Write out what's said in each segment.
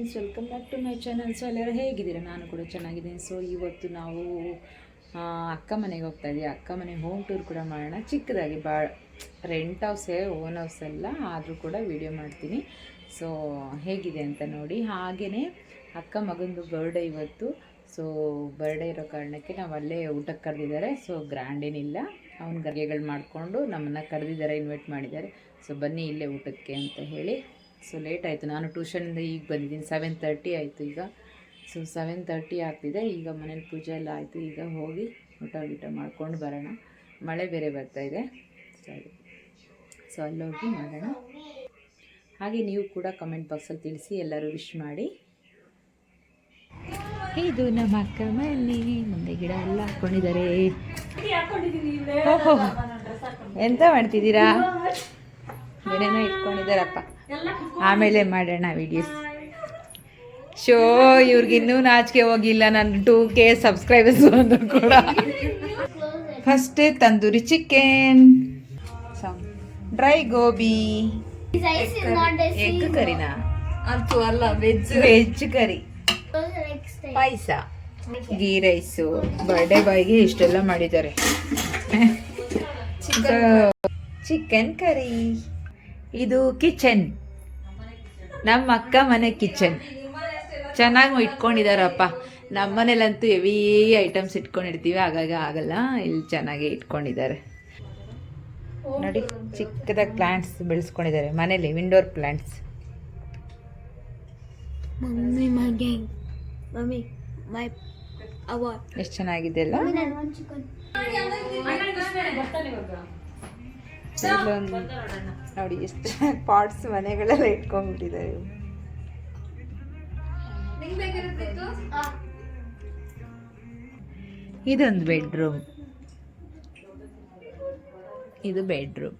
Friends welcome back to my channel so ಎಲ್ಲರೂ ಹೇಗಿದ್ದೀರಾ? ನಾನು ಕೂಡ ಚೆನ್ನಾಗಿದ್ದೀನಿ. ಸೊ ಇವತ್ತು ನಾವು ಅಕ್ಕ ಮನೆಗೆ ಹೋಗ್ತಾ ಇದ್ದೀವಿ ಅಕ್ಕ ಮನೆ ಹೋಮ್ ಟೂರ್ ಕೂಡ ಮಾಡೋಣ. ಚಿಕ್ಕದಾಗಿ ಬಾ ರೆಂಟ್ ಹೌಸೇ ಓನ್ ಹೌಸ್ ಎಲ್ಲ ಆದರೂ ಕೂಡ ವಿಡಿಯೋ ಮಾಡ್ತೀನಿ. ಸೊ ಹೇಗಿದೆ ಅಂತ ನೋಡಿ. ಹಾಗೆಯೇ ಅಕ್ಕ ಮಗಂದು ಬರ್ಡೇ ಇವತ್ತು. ಸೊ ಬರ್ಡೇ ಇರೋ ಕಾರಣಕ್ಕೆ ನಾವು ಅಲ್ಲೇ ಊಟಕ್ಕೆ ಕರೆದಿದ್ದಾರೆ. ಸೊ ಗ್ರ್ಯಾಂಡ್ ಏನಿಲ್ಲ. ಅವ್ನ ಗರಿಗೆಗಳು ಮಾಡಿಕೊಂಡು ನಮ್ಮನ್ನು ಕರೆದಿದ್ದಾರೆ ಇನ್ವೈಟ್ ಮಾಡಿದ್ದಾರೆ. ಸೊ ಬನ್ನಿ ಇಲ್ಲೇ ಊಟಕ್ಕೆ ಅಂತ ಹೇಳಿ. ಸೊ ಲೇಟ್ ಆಯಿತು. ನಾನು ಟ್ಯೂಷನಿಂದ ಈಗ ಬಂದಿದ್ದೀನಿ. ಸೆವೆನ್ ತರ್ಟಿ ಆಯಿತು ಈಗ. ಸೊ ಸೆವೆನ್ ತರ್ಟಿ ಆಗ್ತಿದೆ. ಈಗ ಮನೇಲಿ ಪೂಜೆ ಎಲ್ಲ ಆಯಿತು. ಈಗ ಹೋಗಿ ಊಟ ಗೀಟ ಮಾಡ್ಕೊಂಡು ಬರೋಣ. ಮಳೆ ಬೇರೆ ಬರ್ತಾ ಇದೆ. ಸರಿ. ಸೊ ಅಲ್ಲೋಗಿ ಮಾಡೋಣ. ಹಾಗೆ ನೀವು ಕೂಡ ಕಮೆಂಟ್ ಬಾಕ್ಸಲ್ಲಿ ತಿಳಿಸಿ ಎಲ್ಲರೂ ವಿಶ್ ಮಾಡಿ. ಇದು ನಮ್ಮ ಅಕ್ಕ ಮನೆ. ಮುಂದೆ ಗಿಡ ಎಲ್ಲ ಹಾಕೊಂಡಿದ್ದಾರೆ. ಓಹೋ ಎಂತ ಮಾಡ್ತಿದ್ದೀರಾ? ಏನೇನೋ ಇಟ್ಕೊಂಡಿದ್ದಾರಪ್ಪ. ಆಮೇಲೆ ಮಾಡೋಣ ವಿಡಿಯೋಸ್ ಶೋ ಇವ್ರಿಗಿನ್ನೂ ನಾಚಿಕೆ ಹೋಗಿಲ್ಲ. ನನ್ನ ಟೂ ಕೆ ಸಬ್ಸ್ಕ್ರೈಬರ್ಸ್ ಅಂತ ಕೂಡ. First tandoori chicken dry gobi egg Karina ಅಂತೂ ಅಲ್ಲ ವೆಜ್ ವೆಜ್ ಕರಿ. ಪಾಯಸ. ಗೀ ರೈಸು ಬರ್ಡೇ ಬಾಯ್ಗೆ ಇಷ್ಟೆಲ್ಲ ಮಾಡಿದ್ದಾರೆ. ಚಿಕನ್ ಕರಿ ಇದು ಕಿಚನ್ ನಮ್ಮ ಅಕ್ಕ ಮನೆ ಕಿಚನ್ ಚೆನ್ನಾಗಿ ಇಟ್ಕೊಂಡಿದಾರಪ್ಪ ನಮ್ಮ ಮನೇಲಂತೂ ಹೆವಿ ಐಟಮ್ಸ್ ಇಟ್ಕೊಂಡಿರ್ತೀವಿ ಹಾಗಾಗಿ ಆಗಲ್ಲ ಇಲ್ಲಿ ಚೆನ್ನಾಗಿ ಇಟ್ಕೊಂಡಿದ್ದಾರೆ ನೋಡಿ ಚಿಕ್ಕದಾಗಿ ಪ್ಲಾಂಟ್ಸ್ ಬೆಳೆಸ್ಕೊಂಡಿದ್ದಾರೆ ಮನೇಲಿ ವಿಂಡೋರ್ ಪ್ಲಾಂಟ್ಸ್ ಮಮ್ಮಿ ಮಾಗ ಮಮ್ಮಿ ಮೈ ಅವ ಎಷ್ಟು ಚೆನ್ನಾಗಿದೆ ಅಲ್ಲ ಇಲ್ಲೊಂದು ನೋಡಿ ಎಷ್ಟು ಪಾಟ್ಸ್ ಮನೆಗಳೆಲ್ಲ ಇಟ್ಕೊಂಡ್ಬಿಟ್ಟಿದ್ದಾರೆ. ಇದೊಂದು ಬೆಡ್ರೂಮ್ ಇದು ಬೆಡ್ರೂಮ್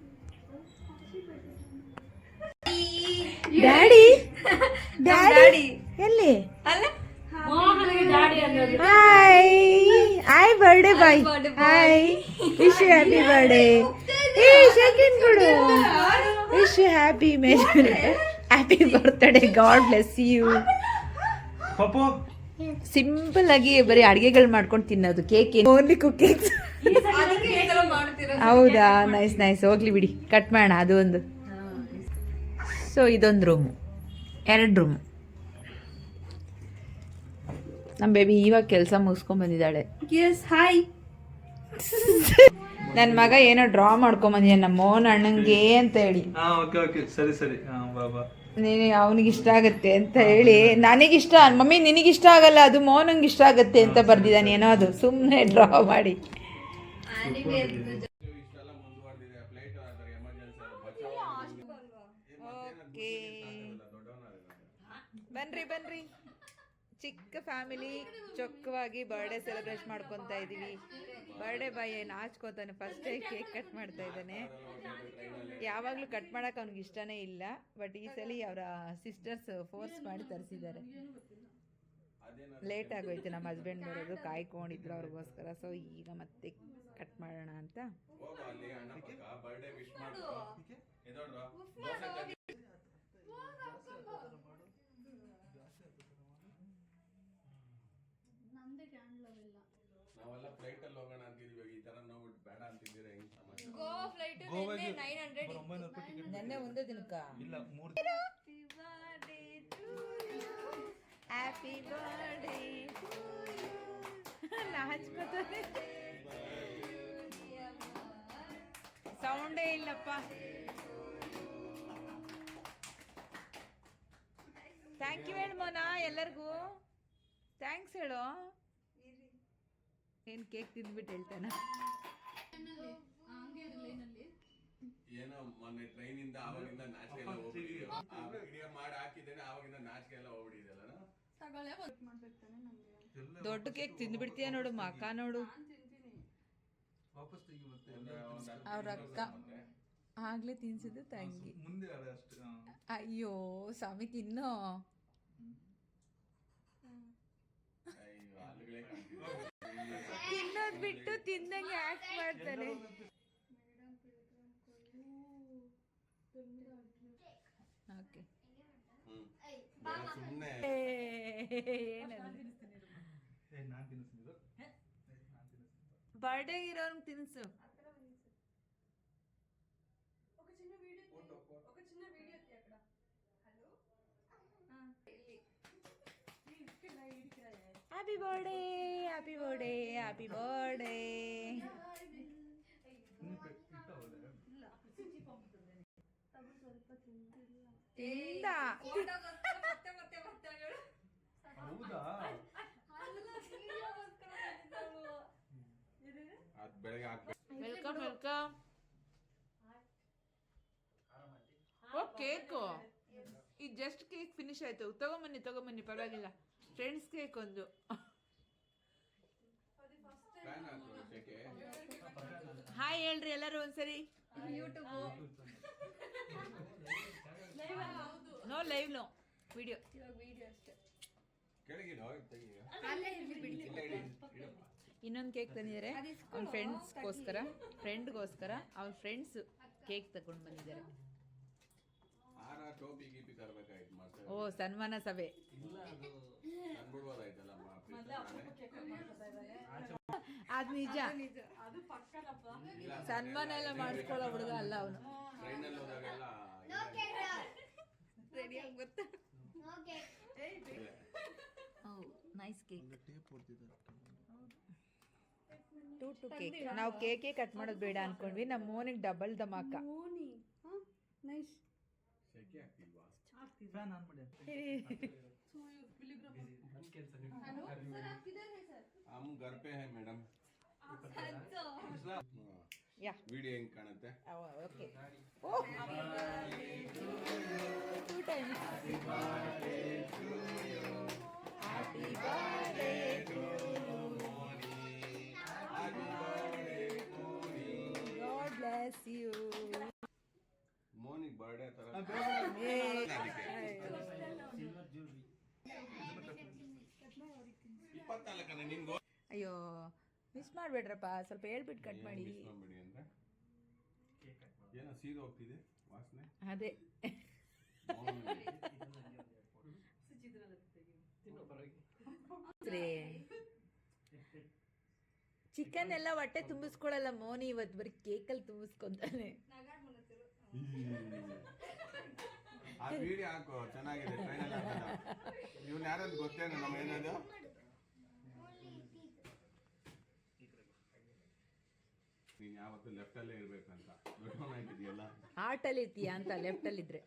ಡ್ಯಾಡಿ ಡ್ಯಾಡಿ ಎಲ್ಲಿ? Hi hi birthday boy hi wish happy birthday ಏ ಸೆಕೆಂಡ್ ಕೊಡು wish happy major happy birthday God bless you simple ಆಗಿ ಬರೀ ಅಡಿಗೆಗಳು ಮಾಡ್ಕೊಂಡು ತಿನ್ನೋದು ಕೇಕ್ ಓನ್ಲಿ ಕುಕಿಂಗ್ ಹೌದಾ? ನೈಸ್ ನೈಸ್ ಹೋಗ್ಲಿ ಬಿಡಿ. ಕಟ್ ಮಾಡೋಣ ಅದು ಒಂದು. ಸೊ ಇದೊಂದು ರೂಮು ಎರಡು ರೂಮು ನಮ್ಮ ಬೇಬಿ ಇವಾಗ ಕೆಲಸ ಮುಗಿಸ್ಕೊಂಡ್ ಬಂದಿದ್ದಾಳೆ. ಎಸ್ ಹಾಯ್ ನನ್ನ ಮಗ ಏನೋ ಡ್ರಾ ಮಾಡ್ಕೊಂಬಂದಿಯ ನಮ್ಮ ಮೋಹನ್ ಅಣ್ಣಂಗೆ ಅಂತ ಹೇಳಿ. ಹಾ ಓಕೆ ಓಕೆ ಸರಿ ಸರಿ. ಹಾ ಬಾ ಬಾ. ನೀನು ಅವನಿಗೆ ಇಷ್ಟ ಆಗತ್ತೆ ಅಂತ ಹೇಳಿ. ನನಗಿಷ್ಟ ಮಮ್ಮಿ ನಿನಗಿಷ್ಟ ಆಗಲ್ಲ ಅದು ಮೋನಂಗೆ ಇಷ್ಟ ಆಗತ್ತೆ ಅಂತ ಬರ್ದಿದ್ದಾನೆ ಏನೋ ಅದು. ಸುಮ್ಮನೆ ಡ್ರಾ ಮಾಡಿ. ಬನ್ರಿ ಬನ್ರಿ. ಚಿಕ್ಕ ಫ್ಯಾಮಿಲಿ ಚೊಕ್ಕವಾಗಿ ಬರ್ಡೇ ಸೆಲೆಬ್ರೇಟ್ ಮಾಡ್ಕೊತಾ ಇದೀವಿ. ಬರ್ಡೇ ಬಾಯ್ ಏನು ನಾಚ್ಕೋತಾನೆ ಫಸ್ಟ್ ಕೇಕ್ ಕಟ್ ಮಾಡ್ತಾ ಇದ್ದಾನೆ. ಯಾವಾಗಲೂ ಕಟ್ ಮಾಡೋಕೆ ಅವ್ನಿಗೆ ಇಷ್ಟನೇ ಇಲ್ಲ ಬಟ್ ಈ ಸಲ ಅವರ ಸಿಸ್ಟರ್ಸ್ ಫೋರ್ಸ್ ಮಾಡಿ ತರಿಸಿದ್ದಾರೆ. ಲೇಟ್ ಆಗೋಯ್ತು ನಮ್ಮ ಹಸ್ಬೆಂಡ್ ಬರೋದು ಕಾಯ್ಕೊಂಡಿದ್ರು ಅವ್ರಿಗೋಸ್ಕರ. ಸೊ ಈಗ ಮತ್ತೆ ಕಟ್ ಮಾಡೋಣ ಅಂತ. ನಾವೆಲ್ಲ ಫ್ಲೈಟ್ ಅಲ್ಲಿ ಹೋಗೋಣ ಅಂತಿದ್ವಿ ಈ ತರ ನೋಡ್ಬಿಟ್ಟು ಬೇಡ ಅಂತಿದ್ದೀರಾ ಹೆಂಗ್ ಸಮಾಜ ಒಂಬೈನೂರು ರೂಪಾಯಿ ಟಿಕೆಟ್ ನೆನ್ನೆ ಒಂದೇ ದಿನಕ್ಕ ಇಲ್ಲ ಮೂರು ಹ್ಯಾಪಿ ಬರ್ಡೇ ನಾಚ್ಕೋತಾನೆ ಸೌಂಡೇ ಇಲ್ಲಪ್ಪ ಥ್ಯಾಂಕ್ ಯು ಹೇಳು ಮೋನಾ ಎಲ್ಲರಿಗೂ ಥ್ಯಾಂಕ್ಸ್ ಹೇಳು ಏನು ಕೇಕ್ ತಿಂದ್ಬಿಟ್ಟು ಹೇಳ್ತಾನ? ಏನೋ ಮೊನ್ನೆ ಟ್ರೈನ್ ಇಂದ ಆವಾಗಿಂದ ನಾಚಿಕೆ ಎಲ್ಲ ಹೋಗ್ಬಿಟ್ಟಿದೆ ಆ ವಿಡಿಯೋ ಮಾಡಿ ಹಾಕಿದ್ದೇನೆ ಆವಾಗಿಂದ ನಾಚಿಕೆ ಎಲ್ಲ ಹೋಗ್ಬಿಟ್ಟಿದೆಲ್ಲ ದೊಡ್ಡ ಕೇಕ್ ತಿಂದ್ಬಿಡ್ತೀಯ ನೋಡು ಮಕ್ಕ ನೋಡು. ವಾಪಸ್ ತೆಗಿ ಮತ್ತೆ ಅವ್ರ ಅಕ್ಕ ಆಗ್ಲೇ ತಿನ್ಸಿದ್ದು ತಂಗಿ. ಮುಂದೆ ಅಯ್ಯೋ ಸ್ವಾಮಿ ತಿನ್ನೋ ಅಯ್ಯೋ ಅಲ್ಲಿಗಳೇ ಕಾಣ್ತಿದೆ ತಿನ್ನೋದ್ ಬಿಟ್ಟು ತಿಂದಂಗೆ ಆಕ್ಟ್ ಮಾಡ್ತಾನೆ ಓಕೆ ಹ್ಮ್ ಸುಮ್ಮನೆ ಏನಲ್ಲ ಏ ನಾನು ತಿನ್ನಿಸ್ತೀನಿ ಇದು. ಆಕ್ಟ್ ಮಾಡ್ತಾನೆ. ತಿನ್ನಿಸ್ತೀನಿ ಬರ್ಡೇ ಇರೋರ್ಗೆ ತಿನ್ಸು happy birthday happy birthday happy birthday ಹಾಕ್ಬೇಕು ವೆಲ್ಕಮ್ ವೆಲ್ಕಮ್ ಓ ಕೇಕು ಈ ಜಸ್ಟ್ ಕೇಕ್ ಫಿನಿಶ್ ಆಯ್ತು. ತಗೊಂಬನ್ನಿ ತಗೊಂಬನ್ನಿ ಪರವಾಗಿಲ್ಲ. ಫ್ರೆಂಡ್ಸ್ ಕೇಕ್ ಒಂದು ಹಾಯ್ ಹೇಳ್ರಿ ಎಲ್ಲರೂ ಒಂದ್ಸರಿ. ನೋ ಲೈವ್ ನೋ ವಿಡಿಯೋ ಇನ್ನೊಂದು ಕೇಕ್ ತಂದಿದ್ದಾರೆ. ಅವ್ನ ಫ್ರೆಂಡ್ಸ್ಗೋಸ್ಕರ ಫ್ರೆಂಡ್ಗೋಸ್ಕರ ಅವ್ರ ಫ್ರೆಂಡ್ಸ್ ಕೇಕ್ ತಗೊಂಡು ಬಂದಿದ್ದಾರೆ. ಹಾರ ಟೋಪಿ ಗೀಪಿ ತರಬೇಕಾಯ್ತು ಮತ್ತೆ ಓ ಸನ್ಮಾನ ಸಭೆ. ತಂದ್ಬಿಡ್ಬೋದಾಯ್ತಲ್ಲ ಅದು ನಿಜ. ಸನ್ಮಾನ ಎಲ್ಲ ಮಾಡಿಸ್ಕೊಳ್ಳೋ ಹುಡುಗ ಅಲ್ಲ ಅವನು. ಟ್ರೈನಲ್ಲಿ ಹೋದಾಗೆಲ್ಲ No cake. No cake. Nice cake two two cake ನಾವು ಕೇಕೆ ಕಟ್ ಮಾಡೋದು ಬೇಡ ಅನ್ಕೊಂಡ್ವಿ. ನಮ್ಮ ಮೋನಿಗೆ double ಧಮಾಕ ಶೆಕೆ ಆಗ್ತಿಲ್ವಾ ಫ್ಯಾನ್ ಆನ್ ಮಾಡಿ हम घर पे है मैडम ಯಾ ವಿಡಿಯೋ ಹೆಂಗ್ ಕಾಣುತ್ತೆ okay oh two times happy birthday God bless you ಮೋನಿಗ್ birthday ತರ. ಅಯ್ಯೋ ಮಿಸ್ ಮಾಡ್ಬೇಡ್ರಪ್ಪ ಸ್ವಲ್ಪ ಹೇಳ್ಬಿಟ್ಟು ಕಟ್ ಮಾಡಿ. ಮಿಸ್ ಮಾಡ್ಬೇಡಿ ಅಂದ್ರೆ ಏನೋ ಸೀರೆ ಹೋಗ್ತಿದೆ ವಾಸನೆ? ಅದೇ. ಚಿಕನ್ ಎಲ್ಲ ಹೊಟ್ಟೆ ತುಂಬಿಸ್ಕೊಳಲ್ಲ ಮೋನಿ ಇವತ್ತು ಬರೀ ಕೇಕಲ್ಲಿ ತುಂಬಿಸ್ಕೊಂತಾನೆ. ಆ ವಿಡಿಯೋ ಹಾಕು ಚೆನ್ನಾಗಿದೆ ಟ್ರೈನಲ್ಲಿ ಹಾಕೋಣ. ಇವ್ನು ಯಾರಂತ ಗೊತ್ತೇನು ನಮ್ಮ ಏನದು ನೀನ್ ಯಾವತ್ತು ಲೆಫ್ಟ್ ಅಲ್ಲೇ ಇರ್ಬೇಕಂತ. ಹಾರ್ಟ್ ಹಾರ್ಟಲ್ಲಿ ಇರ್ತೀಯ ಅಂತ ಲೆಫ್ಟಲ್ಲಿ ಇದ್ರೆ.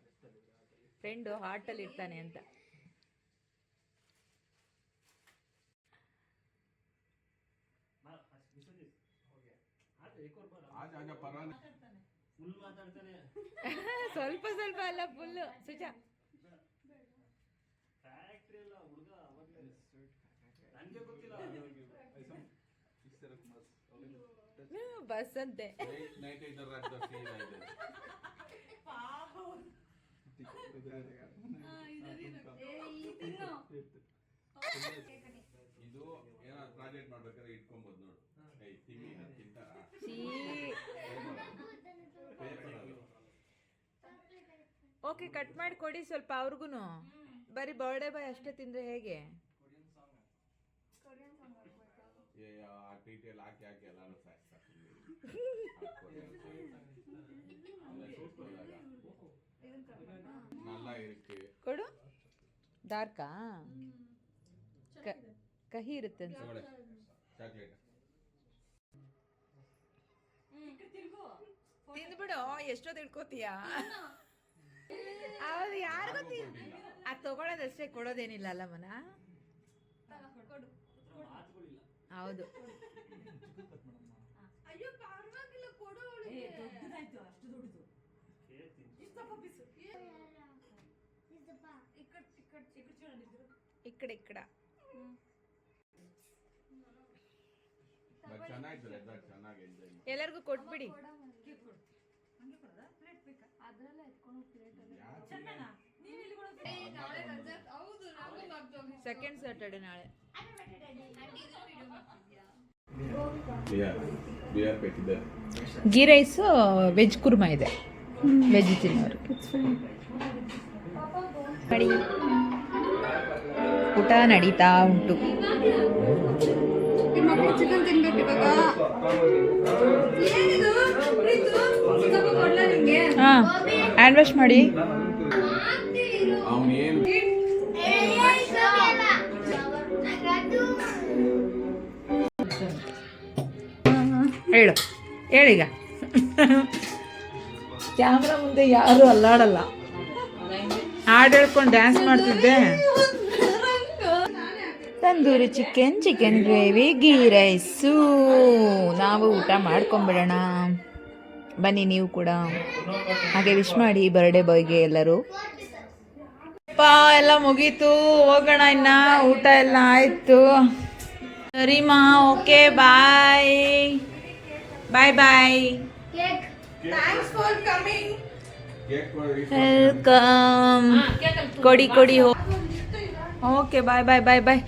ಫ್ರೆಂಡು ಹಾರ್ಟಲ್ಲಿ ಇರ್ತಾನೆ ಅಂತ. ಆಜ ಆಜ ಪರವಾಗಿಲ್ಲ. ಸ್ವಲ್ಪ ಸ್ವಲ್ಪ ಅಲ್ಲ ಇರಕ್ ಮಸ್ತ್. ಬಸ್ ಅಂತೆ. ಇದು ಏನಾದ್ರು ಪ್ರಾಜೆಕ್ಟ್ ಮಾಡ್ಬೇಕಾದ್ರೆ ಇಟ್ಕೊಂಬೋದು ನೋಡು. ಓಕೆ ಕಟ್ ಮಾಡಿ ಕೊಡಿ ಸ್ವಲ್ಪ ಅವ್ರಿಗೂ ಬರೀ ಬರ್ಡೇ ಬಾಯ್ ಅಷ್ಟೇ ತಿಂದ್ರೆ ಹೇಗೆ? ಕೊಡು. ಡಾರ್ಕಾ ಕಹಿ ಇರುತ್ತೆ ತಿಂದ್ಬಿಡು ಎಷ್ಟೋ ತಿಳ್ಕೊತೀಯಾ? ಅವ್ರು ಯಾರಿಗೂ ತಿನ್ ಅದು ತಗೊಳ್ಳೋದಷ್ಟೇ ಕೊಡೋದೇನಿಲ್ಲ ಅಲ್ಲ ಮನ? ಹೌದು. ಈ ಕಡೆ ಈ ಕಡೆ ಬಟ್ ಚೆನ್ನಾಗಿತ್ತು ರೆಸಾರ್ಟ್ ಚೆನ್ನಾಗಿ ಎಂಜಾಯ್ ಮಾಡಿ. ಎಲ್ಲರಿಗೂ ಕೊಟ್ಬಿಡಿ. ಸೆಕೆಂಡ್ ಸ್ಯಾಟರ್ಡೆ ನಾಳೆ ಗೀ ರೈಸು ವೆಜ್ ಕುರ್ಮಾ ಇದೆ. ವೆಜ್ ತಿನ್ನೋರು. ಊಟ ನಡೀತಾ ಉಂಟು. ಚಿಕನ್ ತಿನ್ಬೇಕು ಇವಾಗ. ಹಾಂ. ಹ್ಯಾಂಡ್ ವಾಶ್ ಮಾಡಿ. ಹೇಳು. ಹೇಳೀಗ ಕ್ಯಾಮ್ರಾ ಮುಂದೆ ಯಾರು ಅಲ್ಲಾಡಲ್ಲ. ಹಾಡು ಹೇಳ್ಕೊಂಡು ಡ್ಯಾನ್ಸ್ ಮಾಡ್ತಿದ್ದೆ. Tandoori chicken chicken gravy ghee rice ನಾವು ಊಟ ಮಾಡ್ಕೊಂಬಿಡೋಣ. ಬನ್ನಿ ನೀವು ಕೂಡ. ಹಾಗೆ ವಿಶ್ ಮಾಡಿ ಬರ್ಡೇ ಬಾಯ್ಗೆ ಎಲ್ಲರೂ. ಅಪ್ಪ ಎಲ್ಲ ಮುಗೀತು. ಹೋಗೋಣ ಇನ್ನ. ಊಟ ಎಲ್ಲ ಆಯ್ತು. ಸರಿಮಾ ಓಕೆ ಬಾಯ್ ಬಾಯ್ ಬಾಯ್ ವೆಲ್ಕಮ್ ಕೊಡಿ ಕೊಡಿ ಓಕೆ ಬಾಯ್ ಬಾಯ್ ಬಾಯ್ ಬಾಯ್